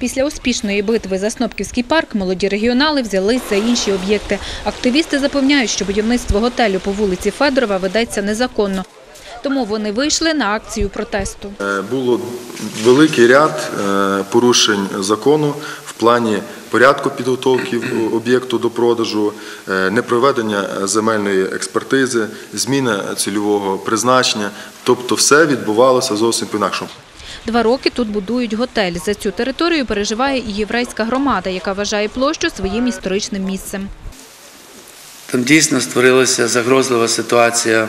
Після успішної битви за Снопківський парк молоді регіонали взялись за інші об'єкти. Активісти запевняють, що будівництво готелю по вулиці Федорова ведеться незаконно. Тому вони вийшли на акцію протесту. Е, Було великий ряд е, порушень закону в плані порядку підготовки об'єкту до продажу, е, непроведення земельної експертизи, зміна цільового призначення. Тобто все відбувалося зовсім по-інакшому. Два роки тут будують готель. За цю територію переживає і єврейська громада, яка вважає площу своїм історичним місцем. Там дійсно створилася загрозлива ситуація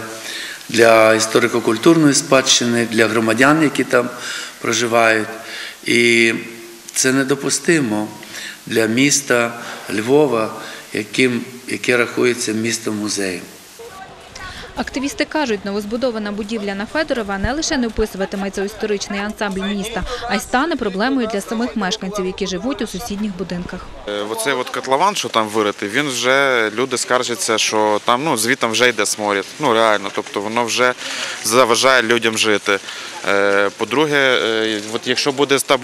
для історико-культурної спадщини, для громадян, які там проживають. І це недопустимо для міста Львова, яким, яке рахується містом музеєм. Активісти кажуть, новозбудована будівля на Федорова не лише не вписуватиметься у історичний ансамбль міста, а й стане проблемою для самих мешканців, які живуть у сусідніх будинках. Е, Оцей от котлован, що там виритий, він вже люди скаржаться, що там ну звітом вже йде сморід. Ну реально, тобто воно вже заважає людям жити. Е, По-друге, е, от якщо буде та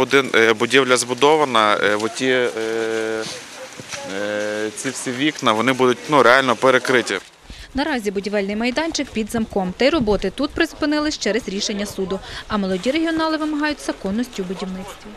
будівля збудована, е, е, ці всі вікна вони будуть ну реально перекриті. Наразі будівельний майданчик під замком. Та й роботи тут призупинились через рішення суду. А молоді регіонали вимагають законності у будівництві.